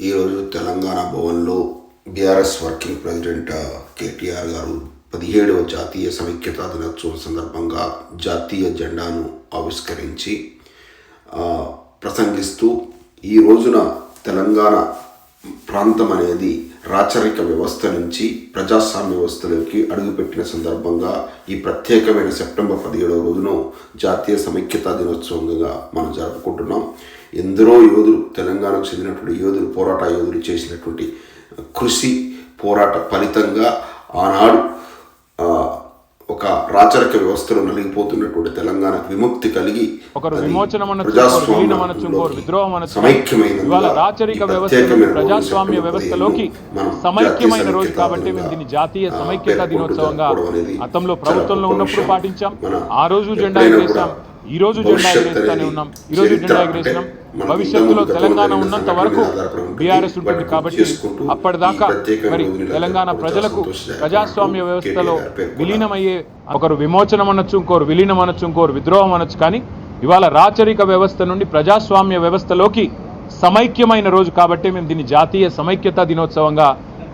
ఈరోజు తెలంగాణ భవన్లో BRS working president KTR గారు పదిహేడవ జాతీయ సమైక్యతా దినోత్సవం సందర్భంగా జాతీయ జెండాను ఆవిష్కరించి ప్రసంగిస్తూ ఈ రోజున తెలంగాణ ప్రాంతం అనేది రాచరిక వ్యవస్థ నుంచి ప్రజాస్వామ్య వ్యవస్థలోకి అడుగుపెట్టిన సందర్భంగా ఈ ప్రత్యేకమైన సెప్టెంబర్ పదిహేడవ రోజును జాతీయ సమైక్యతా దినోత్సవంగా మనం జరుపుకుంటున్నాం. ఎందరో యోధులు తెలంగాణకు చెందినటువంటి యోధులు పోరాట యోధులు చేసినటువంటి కృషి పోరాట ఫలితంగా ఆనాడు ఒక రాచరిక వ్యవస్థలో నలిగిపోతున్నటువంటి తెలంగాణకు విముక్తి కలిగి ప్రజాస్వామ్య రోజు వ్యవస్థలోకి మనం సమైక్యమైన రోజు కాబట్టి మేము దీన్ని జాతీయ సమైక్యతా దినోత్సవంగా గతంలో ప్రభుత్వంలో ఉన్నప్పుడు. పాటించాం. ఆ రోజు జెండా ఈ రోజు జెండా ఎగరేస్తానే ఉన్నాం. ఈ రోజు జెండా ఎగరేసినాం భవిష్యత్తులో తెలంగాణ ఉన్నంత వరకు. బీఆర్ఎస్ ఉంటుంది కాబట్టి అప్పటిదాకా మరి తెలంగాణ ప్రజలకు ప్రజాస్వామ్య వ్యవస్థలో. విలీనమయ్యే ఒకరు విమోచనం అనొచ్చు ఇంకోరు విలీనం అనొచ్చు ఇంకోరు విద్రోహం అనొచ్చు. కానీ ఇవాళ రాచరిక వ్యవస్థ నుండి ప్రజాస్వామ్య వ్యవస్థలోకి సమైక్యమైన రోజు కాబట్టి మేము దీన్ని జాతీయ సమైక్యతా దినోత్సవంగా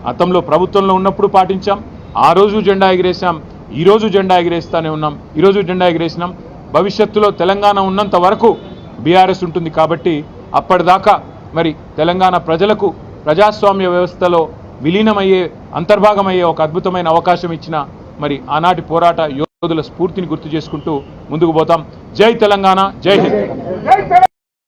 గతంలో ప్రభుత్వంలో ఉన్నప్పుడు పాటించాం. ఆ రోజు జెండా ఎగిరేసాం ఈ రోజు జెండా ఎగిరేస్తానే ఉన్నాం. ఈ రోజు జెండా ఎగిరేసినాం. భవిష్యత్తులో తెలంగాణ ఉన్నంత వరకు బీఆర్ఎస్ ఉంటుంది కాబట్టి అప్పటిదాకా మరి తెలంగాణ ప్రజలకు ప్రజాస్వామ్య వ్యవస్థలో విలీనమయ్యే అంతర్భాగమయ్యే ఒక అద్భుతమైన అవకాశం ఇచ్చిన మరి ఆనాటి పోరాట యోధుల స్ఫూర్తిని గుర్తు చేసుకుంటూ ముందుకు పోతాం. జై తెలంగాణ జై హింద్.